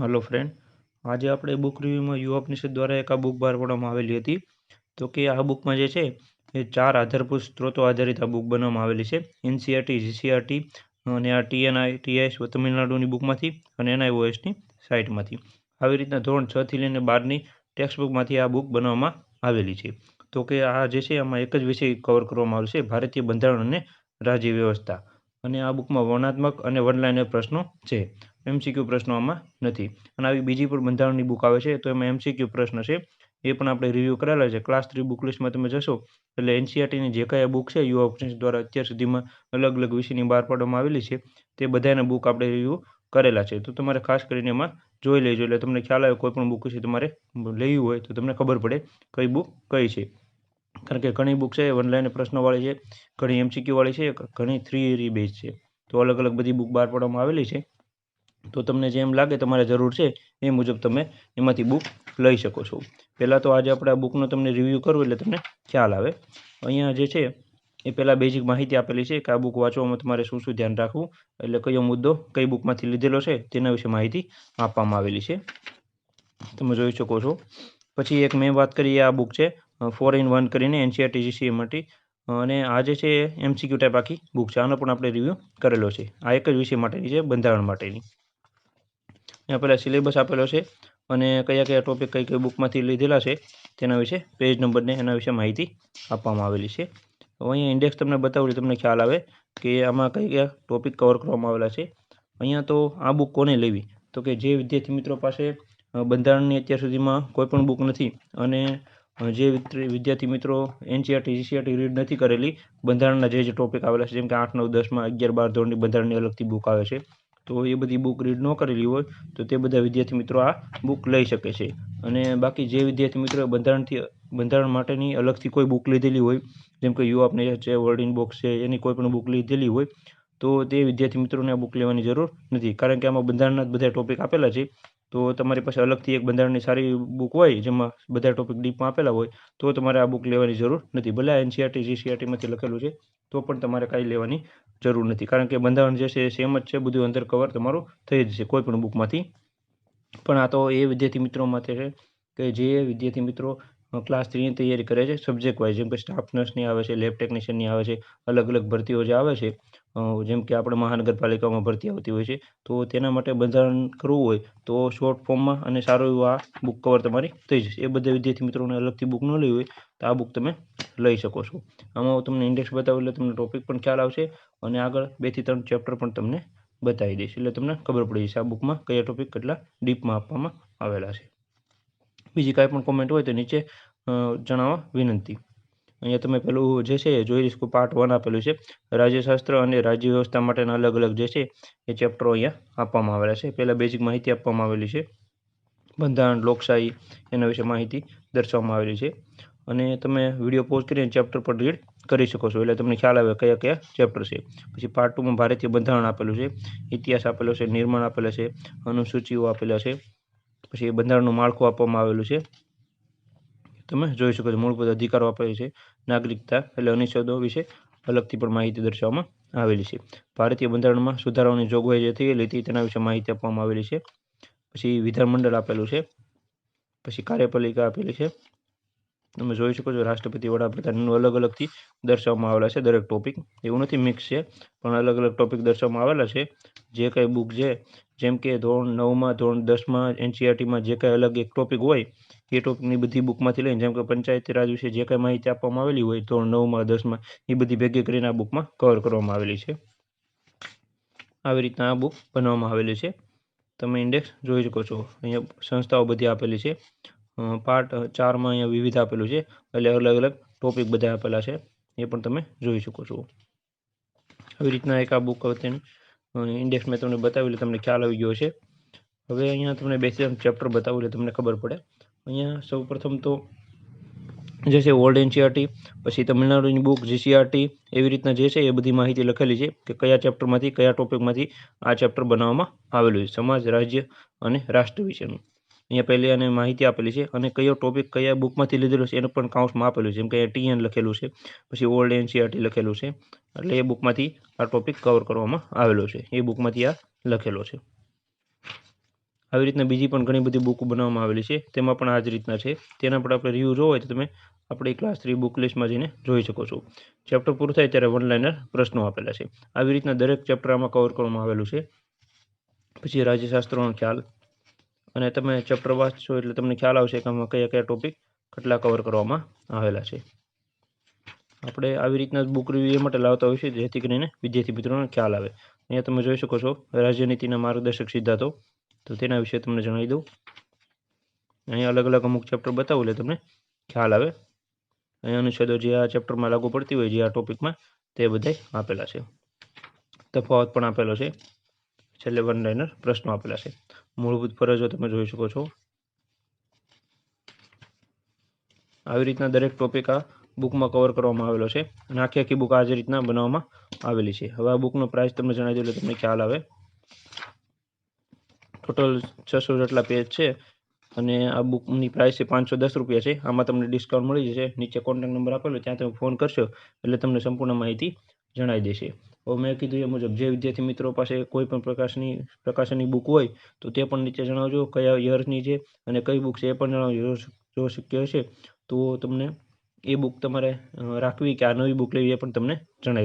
Hello friend આજે આપણે book રિવ્યુમાં યુવા ઉપનિષદ દ્વારા એક આ બુક બહાર પાડવામાં આવેલી હતી. તો કે આ બુકમાં જે છે, એ ચાર આધારભૂત સ્ત્રોતો આધારિત આ બુક બનાવવામાં આવેલી છે. એનસીઆરટી જીસીઆરટી અને આ ટીએનઆઈ ટીઆઈએસ તમિલનાડુની બુકમાંથી અને એનઆઈઓએસની સાઇટમાંથી આવી રીતના ધોરણ છથી લઈને બારની ટેક્સ્ટ બુકમાંથી આ બુક બનાવવામાં આવેલી છે. તો કે આ જે છે, આમાં એક જ વિષય કવર કરવામાં આવ્યો છે, ભારતીય બંધારણ અને રાજ્ય વ્યવસ્થા. અને આ બુકમાં વર્ણાત્મક અને વનલાઈનર પ્રશ્નો છે. એમસીક્યુ પ્રશ્નો આમાં નથી. અને આવી બીજી પણ બંધારણની બુક આવે છે, તો એમાં એમસીક્યુ પ્રશ્ન છે. એ પણ આપણે રિવ્યૂ કરેલા છે. ક્લાસ થ્રી બુક લિસ્ટમાં તમે જશો, એટલે એનસીઆરટીની જે કાંઈ બુક છે, યુવા ઓપ્શન્સ દ્વારા અત્યાર સુધીમાં અલગ અલગ વિષયની બહાર પાડવામાં આવેલી છે, તે બધાના બુક આપણે રિવ્યૂ કરેલા છે. તો તમારે ખાસ કરીને એમાં જોઈ લેજો. એટલે તમને ખ્યાલ આવે કોઈ પણ બુક વિશે તમારે લેવી હોય, તો તમને ખબર પડે કઈ બુક કઈ છે. કારણ કે ઘણી બુક છે વન લાઈન પ્રશ્નોવાળી છે, ઘણી એમસીક્યુવાળી છે, ઘણી થ્રી બેઝ છે. તો અલગ અલગ બધી બુક બહાર પાડવામાં આવેલી છે. તો તમને જેમ લાગે તમારે જરૂર છે, એ મુજબ તમે એમાંથી બુક લઈ શકો છો. પહેલાં તો આજે આપણે આ બુકનો તમને રિવ્યૂ કરું એટલે તમને ખ્યાલ આવે. અહીંયા જે છે, એ પહેલાં બેઝિક માહિતી આપેલી છે કે આ બુક વાંચવામાં તમારે શું શું ધ્યાન રાખવું, એટલે કયો મુદ્દો કઈ બુકમાંથી લીધેલો છે, તેના વિશે માહિતી આપવામાં આવેલી છે. તમે જોઈ શકો છો. પછી એક મેં વાત કરી આ બુક છે ફોર ઇન વન કરીને એનસીઆરટી જીસીએ માટે. અને આ જે છે એમસીક્યુ ટાઈપ આખી બુક છે. આનો પણ આપણે રિવ્યૂ કરેલો છે. આ એક જ વિષય માટેની છે, બંધારણ માટેની. ત્યાં પહેલાં સિલેબસ આપેલો છે અને કયા કયા ટોપિક કઈ કઈ બુકમાંથી લીધેલા છે તેના વિશે પેજ નંબરને એના વિશે માહિતી આપવામાં આવેલી છે. અહીંયા ઇન્ડેક્સ તમને બતાવું તમને ખ્યાલ આવે કે આમાં કઈ કયા ટોપિક કવર કરવામાં આવેલા છે. અહીંયા તો આ બુક કોને લેવી? તો કે જે વિદ્યાર્થી મિત્રો પાસે બંધારણની અત્યાર સુધીમાં કોઈ પણ બુક નથી અને જે વિદ્યાર્થી મિત્રો એનસીઆરટી જીસીઆરટી રીડ નથી કરેલી, બંધારણના જે જે ટોપિક આવેલા છે, જેમ કે આઠ, નવ, દસમાં અગિયાર, બાર ધોરણની બંધારણની અલગથી બુક આવે છે. તો એ બધી બુક રીડ ન કરેલી હોય, તો તે બધા વિદ્યાર્થી મિત્રો આ બુક લઈ શકે છે. અને બાકી જે વિદ્યાર્થી મિત્રો બંધારણથી, બંધારણ માટેની અલગથી કોઈ બુક લીધેલી હોય, જેમ કે યુ આપને છે વર્ડિંગ બોક્સ છે, એની કોઈ પણ બુક લીધેલી હોય, તો તે વિદ્યાર્થી મિત્રોને આ બુક લેવાની જરૂર નથી. કારણ કે આમાં બંધારણના જ બધા ટોપિક આપેલા છે. તો તમારી પાસે અલગથી એક બંધારણની સારી બુક હોય, જેમાં બધા ટોપિક ડીપમાં આપેલા હોય, તો તમારે આ બુક લેવાની જરૂર નથી. ભલે એનસીઆરટી જીસીઆરટીમાંથી લખેલું છે, તો પણ તમારે કાંઈ લેવાની જરૂર નથી. કારણ કે બંધારણ જે છે એ સેમ જ છે, બધું અંદર કવર તમારું થઈ જશે કોઈ પણ બુકમાંથી પણ આ તો એ વિદ્યાર્થી મિત્રો માટે છે કે જે વિદ્યાર્થી મિત્રો ક્લાસ થ્રીની તૈયારી કરે છે. સબ્જેક્ટ વાઇઝ જેમ કે સ્ટાફ નર્સની આવે છે લેબ ટેકનિશિયનની આવે છે, અલગ અલગ ભરતીઓ જે આવે છે જેમ કે આપણે મહાનગરપાલિકામાં ભરતી આવતી હોય છે, તો તેના માટે બંધારણ કરવું હોય તો શોર્ટ ફોર્મમાં અને સારું એવું આ બુક કવર તમારી થઈ જશે. એ બધા વિદ્યાર્થી મિત્રોને અલગથી બુક ન લેવી હોય તો આ બુક તમે લઈ શકો છો. આમાં તમને ઇન્ડેક્સ બતાવું એટલે તમને ટોપિક પણ ખ્યાલ આવશે અને આગળ બેથી ત્રણ ચેપ્ટર પણ તમને બતાવી દઈશ. એટલે તમને ખબર પડી જશે આ બુકમાં કયા ટોપિક કેટલા ડીપમાં આપવામાં આવેલા છે. બીજી કાંઈ પણ કોમેન્ટ હોય તો નીચે જણાવવા વિનંતી. અહીંયા તમે પેલું જે છે, જોઈ શકો પાર્ટ વન આપેલું છે. રાજ્યશાસ્ત્ર અને રાજ્ય વ્યવસ્થા માટેના અલગ અલગ જે છે, એ ચેપ્ટરો અહીંયા આપવામાં આવેલા છે. પહેલાં બેઝિક માહિતી આપવામાં આવેલી છે. બંધારણ, લોકશાહી, એના વિશે માહિતી દર્શાવવામાં આવેલી છે. અને તમે વીડિયો પોઝ કરીને ચેપ્ટર પર રીડ કરી શકો છો. એટલે તમને ખ્યાલ આવે કયા કયા ચેપ્ટર છે. પછી પાર્ટ ટુમાં ભારતીય બંધારણ આપેલું છે. ઇતિહાસ આપેલો છે, નિર્માણ આપેલા છે, અનુસૂચિઓ આપેલા છે. પછી બંધારણનું માળખું આપવામાં આવેલું છે. તમે જોઈ શકો છો, મૂળભૂત અધિકારો આપેલી છે, નાગરિકતા એટલે અનિષદો વિશે અલગથી પણ માહિતી દર્શાવવામાં આવેલી છે. ભારતીય બંધારણમાં સુધારાઓની જોગવાઈ જે થઈ લીધી તેના વિશે માહિતી આપવામાં આવેલી છે. પછી વિધાનમંડળ આપેલું છે, પછી કાર્યપાલિકા આપેલી છે. તમે જોઈ શકો છો, રાષ્ટ્રપતિ, વડાપ્રધાનનું અલગ અલગથી દર્શાવવામાં આવેલા છે દરેક ટોપિક એવું નથી મિક્સ છે, પણ અલગ અલગ ટોપિક દર્શાવવામાં આવેલા છે. જે કંઈ બુક છે જેમ કે ધોરણ નવમાં, ધોરણ દસમાં એનસીઆરટીમાં જે કાંઈ અલગ એક ટોપિક હોય, એ ટોપિકની બધી બુકમાંથી લઈને, જેમ કે પંચાયતી રાજ વિશે જે કાંઈ માહિતી આપવામાં આવેલી હોય, ધોરણ નવમાં, દસમાં, એ બધી ભેગી કરીને આ બુકમાં કવર કરવામાં આવેલી છે. આવી રીતના આ બુક બનાવવામાં આવેલી છે. તમે ઇન્ડેક્સ જોઈ શકો છો. અહીંયા સંસ્થાઓ બધી આપેલી છે. પાર્ટ ચારમાં અહીંયા વિવિધ આપેલું છે. એટલે અલગ અલગ ટોપિક બધા આપેલા છે. એ પણ તમે જોઈ શકો છો. આવી રીતના એક આ બુક તેની ઇન્ડેક્સ મેં તમને બતાવી તમને ખ્યાલ આવી ગયો છે હવે અહીંયા તમને બેસી ચેપ્ટર બતાવું એટલે તમને ખબર પડે. અહીંયા સૌપ્રથમ તો જે છે ઓલ્ડ એનસીઆરટી પછી તમિલનાડુની બુક જીસીઆરટી એવી રીતના જે છે એ બધી માહિતી લખેલી છે કે કયા ચેપ્ટરમાંથી કયા ટોપિકમાંથી આ ચેપ્ટર બનાવવામાં આવેલું છે. સમાજ, રાજ્ય અને રાષ્ટ્ર વિશેનું. અહીંયા પહેલી અને માહિતી આપેલી છે અને કયો ટોપિક કયા બુકમાંથી લીધેલો છે એનું પણ કાઉન્ટમાં આપેલું છે. જેમ કે ટીએન લખેલું છે, પછી ઓલ્ડ એનસીઆરટી લખેલું છે. એટલે એ બુકમાંથી આ ટોપિક કવર કરવામાં આવેલો છે. એ બુકમાંથી આ લખેલો છે. આવી રીતના બીજી પણ ઘણી બધી બુક બનાવવામાં આવેલી છે. તેમાં પણ આ જ રીતના છે. તેના પર આપણે રિવ્યૂ જોવો હોય તો તમે આપણી ક્લાસ થ્રી બુક લિસ્ટમાં જઈને જોઈ શકો છો. ચેપ્ટર પૂરું થાય ત્યારે વન લાઇનર પ્રશ્નો આપેલા છે. આવી રીતના દરેક ચેપ્ટર આમાં કવર કરવામાં આવેલું છે. પછી રાજ્યશાસ્ત્રોનો ખ્યાલ અને તમે ચેપ્ટર વાંચશો એટલે તમને ખ્યાલ આવશે કે આમાં કયા કયા ટોપિક કેટલા કવર કરવામાં આવેલા છે. આપણે આવી રીતના બુક રિવ્યુ એ માટે લાવતા હોય છે જેથી કરીને વિદ્યાર્થી મિત્રોને ખ્યાલ આવે. અહીંયા તમે જોઈ શકો છો, રાજ્યનીતિના માર્ગદર્શક સિદ્ધાંતો તો. તેના વિશે તમને જણાવી દઉં. અહીંયા અલગ અલગ અમુક ચેપ્ટર બતાવું એટલે તમને ખ્યાલ આવે. અહીંયા અનુચ્છેદો જે આ ચેપ્ટરમાં લાગુ પડતી હોય, જે આ ટોપિકમાં તે બધાય આપેલા છે. તફાવત પણ આપેલો છે. છેલ્લે વન લાઇનર પ્રશ્નો આપેલા છે. મૂળભૂત ફરજો તમે જોઈ શકો છો. આવી રીતના દરેક ટોપિક આ બુકમાં કવર કરવામાં આવેલો છે અને આખી આખી બુક આ જ રીતના બનાવવામાં આવેલી છે. હવે આ બુકનો પ્રાઇસ તમને જણાવી દઉં એટલે તમને ખ્યાલ આવે. ટોટલ છસો જેટલા પેજ છે અને આ બુકની પ્રાઇસ છે પાંચસો દસ રૂપિયા છે. આમાં તમને ડિસ્કાઉન્ટ મળી જશે. નીચે કોન્ટેક્ટ નંબર આપેલો, ત્યાં તમે ફોન કરશો એટલે તમને સંપૂર્ણ માહિતી જણાવી દેશે. હવે મેં કીધું એ મુજબ, જે વિદ્યાર્થી મિત્રો પાસે કોઈ પણ પ્રકાશની, પ્રકાશનની બુક હોય, તો તે પણ નીચે જણાવજો, કયા યરની છે અને કઈ બુક છે એ પણ જણાવજો. જો શક્ય હશે, તો તમને એ બુક તમારે રાખવી કે આ નવી બુક લેવી એ પણ તમને જણાવી